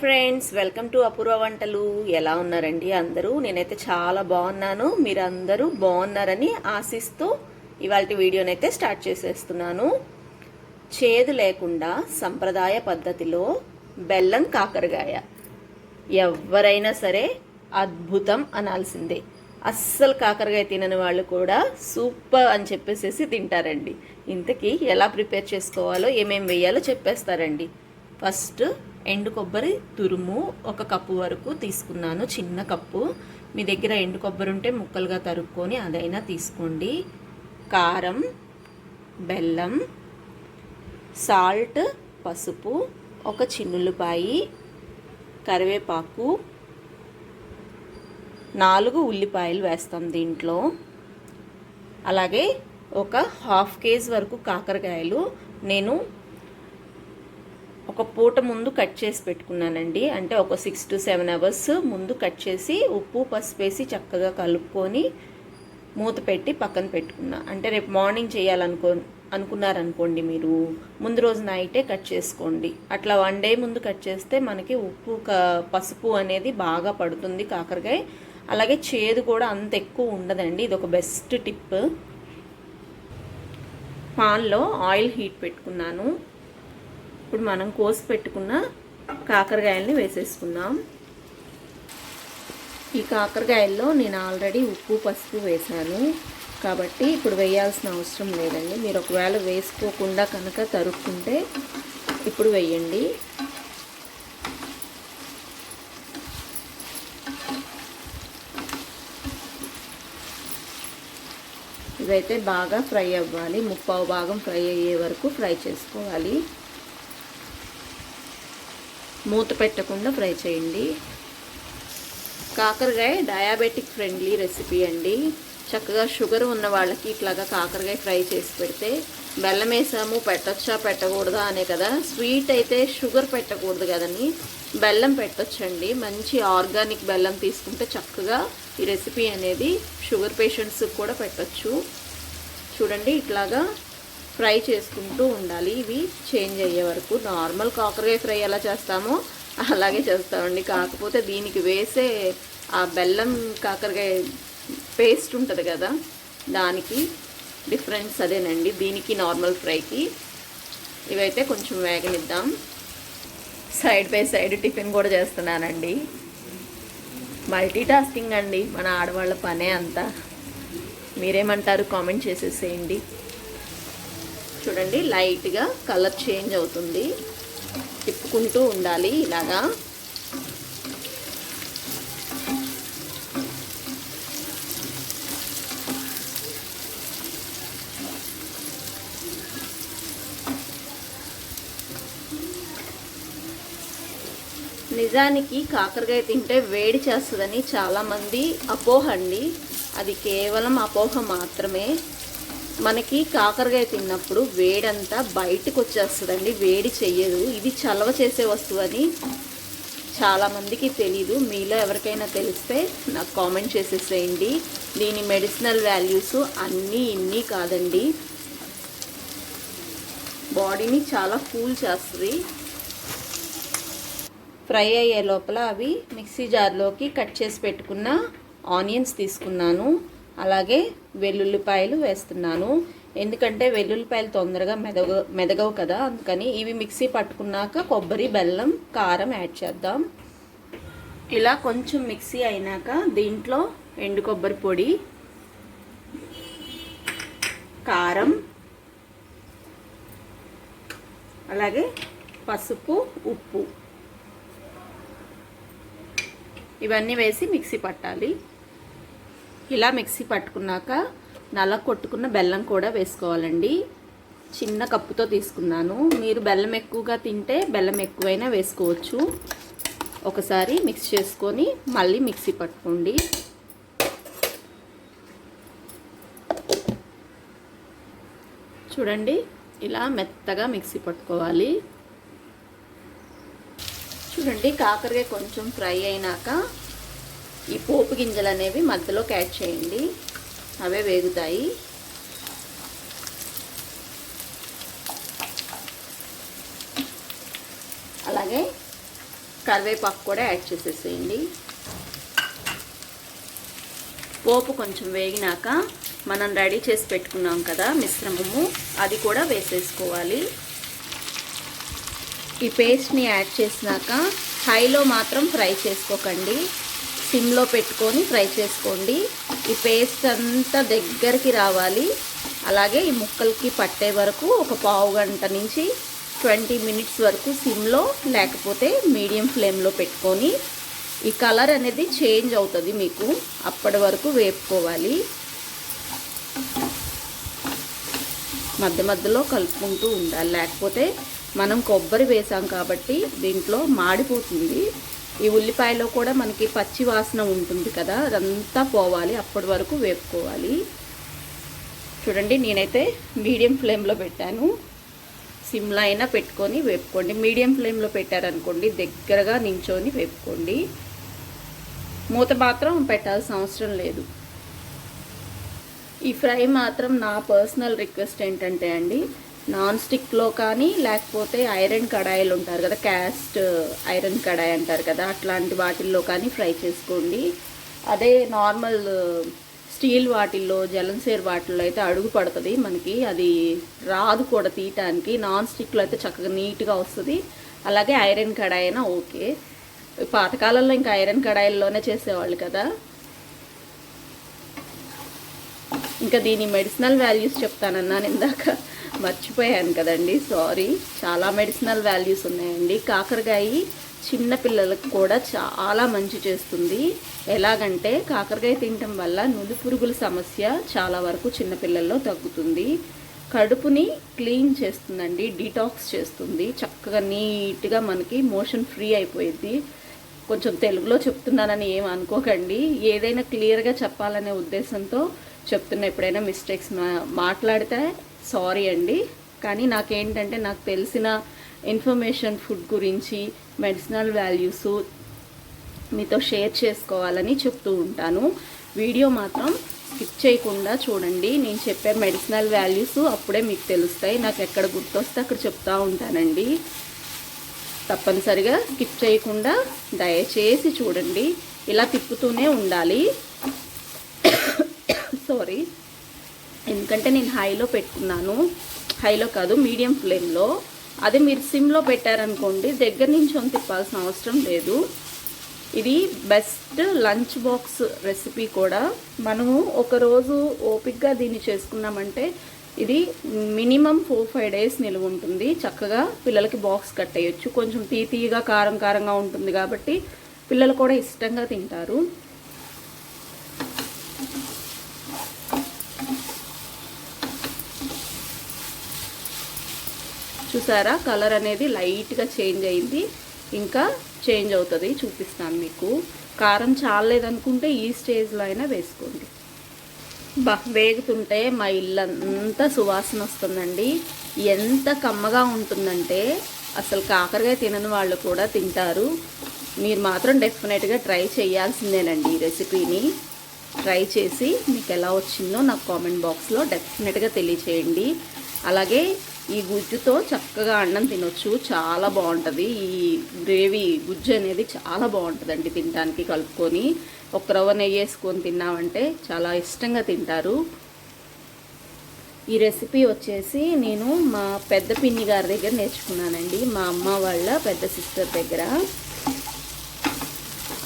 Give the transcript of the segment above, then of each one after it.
Friends welcome to Apoorva వంటలు. ఎలా ఉన్నారండి అందరూ? నేనైతే చాలా బాగున్నాను. మీరందరూ బాగున్నారని ఆశిస్తూ ఇవాళ వీడియోనైతే స్టార్ట్ చేసేస్తున్నాను. చేదు లేకుండా సంప్రదాయ పద్ధతిలో బెల్లం కాకరకాయ. ఎవరైనా సరే అద్భుతం అనాల్సిందే. అస్సలు కాకరకాయ తినని వాళ్ళు కూడా సూపర్ అని చెప్పేసేసి తింటారండి. ఇంతకీ ఎలా ప్రిపేర్ చేసుకోవాలో ఏమేమి వేయాలో చెప్పేస్తారండి. ఫస్ట్ ఎండు కొబ్బరి తురుము ఒక కప్పు వరకు తీసుకున్నాను చిన్న కప్పు. మీ దగ్గర ఎండు కొబ్బరి ఉంటే ముక్కలుగా తరుక్కొని అదైనా తీసుకోండి. కారం బెల్లం సాల్ట్ పసుపు ఒక చిన్నుల్లిపాయి కరివేపాకు నాలుగు ఉల్లిపాయలు వేస్తాం దీంట్లో. అలాగే ఒక హాఫ్ కేజీ వరకు కాకరకాయలు. నేను ఒక పూట ముందు కట్ చేసి పెట్టుకున్నానండి. అంటే ఒక సిక్స్ టు సెవెన్ అవర్స్ ముందు కట్ చేసి ఉప్పు పసుపు వేసి చక్కగా కలుపుకొని మూత పెట్టి పక్కన పెట్టుకున్నా. అంటే రేపు మార్నింగ్ చేయాలనుకో అనుకున్నారనుకోండి మీరు ముందు రోజు నైటే కట్ చేసుకోండి. అట్లా వన్ డే ముందు కట్ చేస్తే మనకి ఉప్పు పసుపు అనేది బాగా పడుతుంది కాకరకాయ. అలాగే చేదు కూడా అంత ఎక్కువ ఉండదండి. ఇది ఒక బెస్ట్ టిప్ పాన్లో ఆయిల్ హీట్ పెట్టుకున్నాను. ఇప్పుడు మనం కోసి పెట్టుకున్న కాకరకాయల్ని వేసేసుకుందాం. ఈ కాకరకాయల్లో నేను ఆల్రెడీ ఉప్పు పసుపు వేశాను. కాబట్టి ఇప్పుడు వేయాల్సిన అవసరం లేదండి. మీరు ఒకవేళ వేసుకోకుండా కనుక తరుక్కుంటే ఇప్పుడు వేయండి. ఇదైతే బాగా ఫ్రై అవ్వాలి. ముప్పావు భాగం ఫ్రై అయ్యే వరకు ఫ్రై చేసుకోవాలి. మూత పెట్టకుండా ఫ్రై చేయండి. కాకరకాయ డయాబెటిక్ ఫ్రెండ్లీ రెసిపీ అండి. చక్కగా షుగర్ ఉన్న వాళ్ళకి ఇట్లాగా కాకరకాయ ఫ్రై చేసి పెడితే బెల్లం వేసాము పెట్టచ్చా పెట్టకూడదా అనే కదా? స్వీట్ అయితే షుగర్ పెట్టకూడదు కదండి. బెల్లం పెట్టొచ్చండి. మంచి ఆర్గానిక్ బెల్లం తీసుకుంటే చక్కగా ఈ రెసిపీ అనేది షుగర్ పేషెంట్స్కి కూడా పెట్టచ్చు. చూడండి ఇట్లాగా ఫ్రై చేసుకుంటూ ఉండాలి. ఇవి చేంజ్ అయ్యే వరకు నార్మల్ కాకరకాయ ఫ్రై ఎలా చేస్తామో అలాగే చేస్తామండి. కాకపోతే దీనికి వేసే ఆ బెల్లం కాకరకాయ పేస్ట్ ఉంటుంది కదా దానికి డిఫరెన్స్ అదేనండి. దీనికి నార్మల్ ఫ్రైకి ఇవైతే కొంచెం వేగనిద్దాం. సైడ్ బై సైడ్ టిఫిన్ కూడా చేస్తున్నానండి. మల్టీ టాస్కింగ్ అండి మన ఆడవాళ్ళ పనే అంతా. మీరేమంటారు కామెంట్ చేసేసేయండి. చూడండి లైట్గా కలర్ చేంజ్ అవుతుంది. తిప్పుకుంటూ ఉండాలి ఇలాగా. నిజానికి కాకరకాయ తింటే వేడి చేస్తుందని చాలామంది అపోహ అండి. అది కేవలం అపోహ మాత్రమే. మనకి కాకరకాయ తిన్నప్పుడు వేడంతా బయటకు వచ్చేస్తుందండి వేడి చెయ్యదు. ఇది చలవ చేసే వస్తువు అని చాలామందికి తెలీదు. మీలో ఎవరికైనా తెలిస్తే నాకు కామెంట్ చేసేసేయండి. దీని మెడిసినల్ వాల్యూస్ అన్నీ ఇన్ని కాదండి. బాడీని చాలా కూల్ చేస్తుంది. ఫ్రై అయ్యే లోపల అవి మిక్సీ జార్లోకి కట్ చేసి పెట్టుకున్న ఆనియన్స్ తీసుకున్నాను. అలాగే వెల్లుల్లిపాయలు వేస్తున్నాను. ఎందుకంటే వెల్లుల్లిపాయలు తొందరగా మెదగ మెదగవు కదా అందుకని ఇవి మిక్సీ పట్టుకున్నాక కొబ్బరి బెల్లం కారం యాడ్ చేద్దాం. ఇలా కొంచెం మిక్సీ అయినాక దీంట్లో ఎండు కొబ్బరి పొడి కారం అలాగే పసుపు ఉప్పు. ఇవన్నీ వేసి మిక్సీ పట్టాలి. ఇలా మిక్సీ పట్టుకున్నాక నల్ల కొట్టుకున్న బెల్లం కూడా వేసుకోవాలండి. చిన్న కప్పుతో తీసుకున్నాను. మీరు బెల్లం ఎక్కువగా తింటే బెల్లం ఎక్కువైనా వేసుకోవచ్చు. ఒకసారి మిక్స్ చేసుకొని మళ్ళీ మిక్సీ పట్టుకోండి. చూడండి ఇలా మెత్తగా మిక్సీ పట్టుకోవాలి. చూడండి కాకరకాయ కొంచెం ఫ్రై అయినాక ఈ పోపు గింజలు అనేవి మధ్యలోకి యాడ్ చేయండి. అవే వేగుతాయి. అలాగే కరివేపాకు కూడా యాడ్ చేసేసేయండి. పోపు కొంచెం వేగినాక మనం రెడీ చేసి పెట్టుకున్నాం కదా మిశ్రమము అది కూడా వేసేసుకోవాలి. ఈ పేస్ట్ని యాడ్ చేసినాక హైలో మాత్రం ఫ్రై చేసుకోకండి. సిమ్లో పెట్టుకొని ఫ్రై చేసుకోండి. ఈ పేస్ట్ అంతా దగ్గరికి రావాలి. అలాగే ఈ ముక్కలకి పట్టే వరకు ఒక పావు గంట నుంచి ట్వంటీ మినిట్స్ వరకు సిమ్లో లేకపోతే మీడియం ఫ్లేమ్లో పెట్టుకొని ఈ కలర్ అనేది చేంజ్ అవుతుంది మీకు. అప్పటి వరకు వేపుకోవాలి. మధ్య మధ్యలో కలుపుకుంటూ ఉండాలి. లేకపోతే మనం కొబ్బరి వేసాం కాబట్టి దీంట్లో మాడిపోతుంది. ఈ ఉల్లిపాయలో కూడా మనకి పచ్చి వాసన ఉంటుంది కదా అదంతా పోవాలి అప్పటి వరకు వేపుకోవాలి. చూడండి నేనైతే మీడియం ఫ్లేమ్లో పెట్టాను. సిమ్లో అయినా పెట్టుకొని వేపుకోండి. మీడియం ఫ్లేమ్లో పెట్టారనుకోండి దగ్గరగా నించొని వేపుకోండి. మూత మాత్రం పెట్టాల్సిన అవసరం లేదు. ఈ ఫ్రై మాత్రం నా పర్సనల్ రిక్వెస్ట్ ఏంటంటే అండి నాన్ స్టిక్లో కానీ లేకపోతే ఐరన్ కడాయిలు ఉంటారు కదా క్యాస్ట్ ఐరన్ కడాయి అంటారు కదా అట్లాంటి వాటిల్లో కానీ ఫ్రై చేసుకోండి. అదే నార్మల్ స్టీల్ వాటిల్లో జలంసేర్ వాటిల్లో అయితే అడుగు పడుతుంది మనకి. అది రాదు కూడా తీయటానికి. నాన్ స్టిక్లో అయితే చక్కగా నీట్గా వస్తుంది. అలాగే ఐరన్ కడాయి అయినా ఓకే. పాతకాలంలో ఇంకా ఐరన్ కడాయిల్లోనే చేసేవాళ్ళు కదా. ఇంకా దీని మెడిసినల్ వాల్యూస్ చెప్తానన్నాను ఇందాక. మర్చిపోయాను కదండి సారీ. చాలా మెడిసినల్ వాల్యూస్ ఉన్నాయండి. కాకరకాయ చిన్న పిల్లలకు కూడా చాలా మంచి చేస్తుంది. ఎలాగంటే కాకరకాయ తినటం వల్ల నులి పురుగుల సమస్య చాలా వరకు చిన్నపిల్లల్లో తగ్గుతుంది. కడుపుని క్లీన్ చేస్తుందండి డీటాక్స్ చేస్తుంది. చక్కగా నీట్గా మనకి మోషన్ ఫ్రీ అయిపోయింది. కొంచెం తెలుగులో చెప్తున్నానని ఏం అనుకోకండి. ఏదైనా క్లియర్గా చెప్పాలనే ఉద్దేశంతో చెప్తున్న ఎప్పుడైనా మిస్టేక్స్ మాట్లాడితే సారీ అండి. కానీ నాకేంటంటే నాకు తెలిసిన ఇన్ఫర్మేషన్ ఫుడ్ గురించి మెడిసినల్ వాల్యూస్ మీతో షేర్ చేసుకోవాలని చెప్తూ ఉంటాను. వీడియో మాత్రం స్కిప్ చేయకుండా చూడండి. నేను చెప్పే మెడిసినల్ వాల్యూస్ అప్పుడే మీకు తెలుస్తాయి. నాకు ఎక్కడ గుర్తొస్తే అక్కడ చెప్తూ ఉంటానండి. తప్పనిసరిగా స్కిప్ చేయకుండా దయచేసి చూడండి. ఇలా తిప్పుతూనే ఉండాలి. సారీ ఎందుకంటే నేను హైలో పెట్టుకున్నాను. హైలో కాదు మీడియం ఫ్లేమ్లో. అదే మీరు సిమ్లో పెట్టారనుకోండి దగ్గర నుంచి తిప్పాల్సిన అవసరం లేదు. ఇది బెస్ట్ లంచ్ బాక్స్ రెసిపీ కూడా. మనము ఒకరోజు ఓపిక్గా దీన్ని చేసుకున్నామంటే ఇది మినిమం ఫోర్ ఫైవ్ డేస్ నిలువ ఉంటుంది. చక్కగా పిల్లలకి బాక్స్ కట్టేయచ్చు. కొంచెం తీ తీయగా కారం కారంగా ఉంటుంది కాబట్టి పిల్లలు కూడా ఇష్టంగా తింటారు. చూసారా? కలర్ అనేది లైట్గా చేంజ్ అయింది. ఇంకా చేంజ్ అవుతుంది. చూపిస్తాను మీకు. కారం చాలేదనుకుంటే ఈ స్టేజ్లో అయినా వేసుకోండి. బా వేగుతుంటే మా ఇల్లంతా సువాసన వస్తుందండి. ఎంత కమ్మగా ఉంటుందంటే అసలు కాకరకాయ తినని వాళ్ళు కూడా తింటారు. మీరు మాత్రం డెఫినెట్గా ట్రై చేయాల్సిందేనండి ఈ రెసిపీని. ట్రై చేసి మీకు ఎలా వచ్చిందో నాకు కామెంట్ బాక్స్లో డెఫినెట్గా తెలియచేయండి. అలాగే ఈ గుజ్జుతో చక్కగా అన్నం తినొచ్చు. చాలా బాగుంటుంది. ఈ గ్రేవీ గుజ్జు అనేది చాలా బాగుంటుందండి తినడానికి కలుపుకొని. ఒక రవ్వ నెయ్యి వేసుకొని తిన్నామంటే చాలా ఇష్టంగా తింటారు. ఈ రెసిపీ వచ్చేసి నేను మా పెద్ద పిన్ని గారి దగ్గర నేర్చుకున్నానండి. మా అమ్మ వాళ్ళ పెద్ద సిస్టర్ దగ్గర.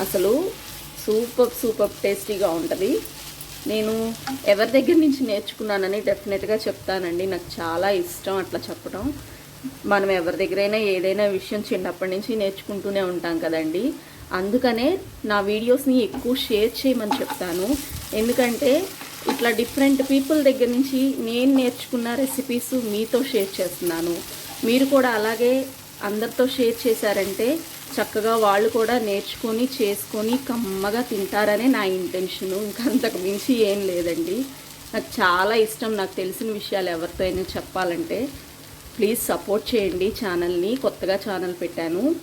అసలు సూపర్ సూపర్ టేస్టీగా ఉంటుంది. నేను ఎవరి దగ్గర నుంచి నేర్చుకున్నానని డెఫినెట్గా చెప్తానండి. నాకు చాలా ఇష్టం అట్లా చెప్పడం. మనం ఎవరి దగ్గరైనా ఏదైనా విషయం చిన్నప్పటి నుంచి నేర్చుకుంటూనే ఉంటాం కదండి. అందుకనే నా వీడియోస్ని ఎక్కువ షేర్ చేయమని చెప్తాను. ఎందుకంటే ఇట్లా డిఫరెంట్ పీపుల్ దగ్గర నుంచి నేను నేర్చుకున్న రెసిపీస్ మీతో షేర్ చేస్తున్నాను. మీరు కూడా అలాగే అందరితో షేర్ చేశారంటే చక్కగా వాళ్ళు కూడా నేర్చుకొని చేసుకొని కమ్మగా తింటారనే నా ఇంటెన్షను ఇంకా మించి ఏం లేదండి. నాకు చాలా ఇష్టం. నాకు తెలిసిన విషయాలు ఎవరితో అయినా చెప్పాలంటే ప్లీజ్ సపోర్ట్ చేయండి ఛానల్ని. కొత్తగా ఛానల్ పెట్టాను.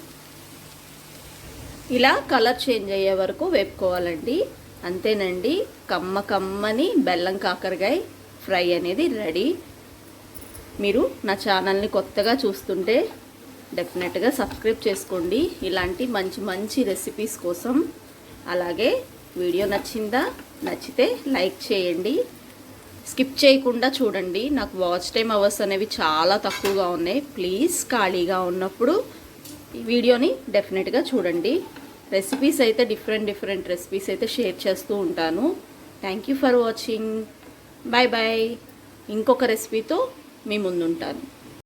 ఇలా కలర్ చేంజ్ అయ్యే వరకు వేపుకోవాలండి అంతేనండి. కమ్మ కమ్మని బెల్లం కాకరకాయ ఫ్రై అనేది రెడీ. మీరు నా ఛానల్ని కొత్తగా చూస్తుంటే డెఫినెట్గా సబ్స్క్రైబ్ చేసుకోండి. ఇలాంటి మంచి మంచి రెసిపీస్ కోసం అలాగే వీడియో నచ్చిందా నచ్చితే లైక్ చేయండి. స్కిప్ చేయకుండా చూడండి. నాకు వాచ్ టైం అవర్స్ అనేవి చాలా తక్కువగా ఉన్నాయి. ప్లీజ్ ఖాళీగా ఉన్నప్పుడు ఈ వీడియోని డెఫినెట్గా చూడండి. రెసిపీస్ అయితే డిఫరెంట్ డిఫరెంట్ రెసిపీస్ అయితే షేర్ చేస్తూ ఉంటాను. Thank you for watching bye bye ఇంకొక రెసిపీతో మీ ముందుంటాను.